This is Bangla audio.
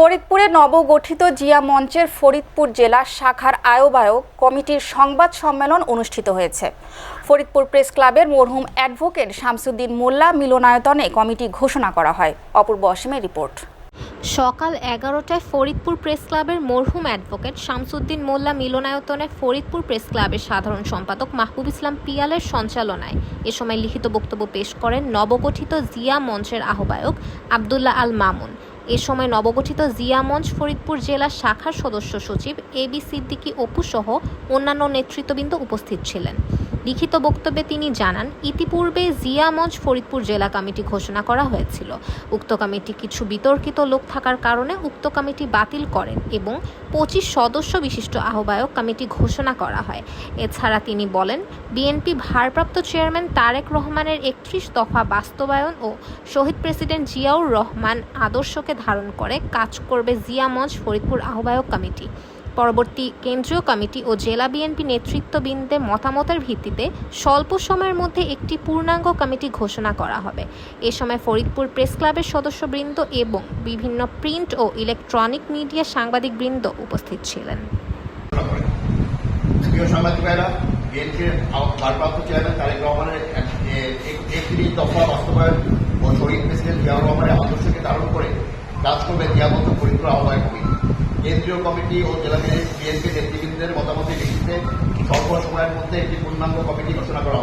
ফরিদপুরে নবগঠিত জিয়া মঞ্চের ফরিদপুর জেলা শাখার আহ্বায়ক কমিটির সংবাদ সম্মেলন অনুষ্ঠিত হয়েছে। ফরিদপুর প্রেস ক্লাবের মরহুম অ্যাডভোকেট শামসুদ্দিন মোল্লা মিলনায়তনে কমিটি ঘোষণা করা হয়। অপূর্ব অসীমের রিপোর্ট। সকাল এগারোটায় ফরিদপুর প্রেস ক্লাবের মরহুম অ্যাডভোকেট শামসুদ্দিন মোল্লা মিলনায়তনে ফরিদপুর প্রেস ক্লাবের সাধারণ সম্পাদক মাহবুব ইসলাম পিয়ালের সঞ্চালনায় এ সময় লিখিত বক্তব্য পেশ করেন নবগঠিত জিয়া মঞ্চের আহ্বায়ক আবদুল্লাহ আল মামুন। এ সময় নবগঠিত জিয়া মঞ্চ ফরিদপুর জেলা শাখার সদস্য সচিব এ বি সিদ্দিকী অপুসহ অন্যান্য নেতৃত্ববৃন্দ উপস্থিত ছিলেন। লিখিত বক্তব্যে তিনি জানান, ইতিপূর্বে জিয়া মঞ্চ ফরিদপুর জেলা কমিটি ঘোষণা করা হয়েছিল। উক্ত কমিটি কিছু বিতর্কিত লোক থাকার কারণে উক্ত কমিটি বাতিল করেন এবং পঁচিশ সদস্য বিশিষ্ট আহ্বায়ক কমিটি ঘোষণা করা হয়। এছাড়া তিনি বলেন, বিএনপি ভারপ্রাপ্ত চেয়ারম্যান তারেক রহমানের একত্রিশ দফা বাস্তবায়ন ও শহীদ প্রেসিডেন্ট জিয়াউর রহমান আদর্শকে ধারণ করে কাজ করবে জিয়া মঞ্চ ফরিদপুর আহ্বায়ক কমিটি। পরবর্তী কেন্দ্রীয় কমিটি ও জেলা বিএনপি নেতৃত্ববৃন্দের মতামতের ভিত্তিতে স্বল্প সময়ের মধ্যে একটি পূর্ণাঙ্গ কমিটি ঘোষণা করা হবে। এ সময় ফরিদপুর প্রেস ক্লাবের সদস্যবৃন্দ এবং বিভিন্ন প্রিন্ট ও ইলেকট্রনিক মিডিয়া সাংবাদিকবৃন্দ উপস্থিত ছিলেন। কাজ করবে জিয়াবদ্ধ ফরিদপুর আহ্বায়ক কেন্দ্রীয় কমিটি ও জেলা বিএনপি নেতৃবৃন্দের মতামতের ভিত্তিতে স্বল্প সময়ের মধ্যে একটি পূর্ণাঙ্গ কমিটি ঘোষণা করা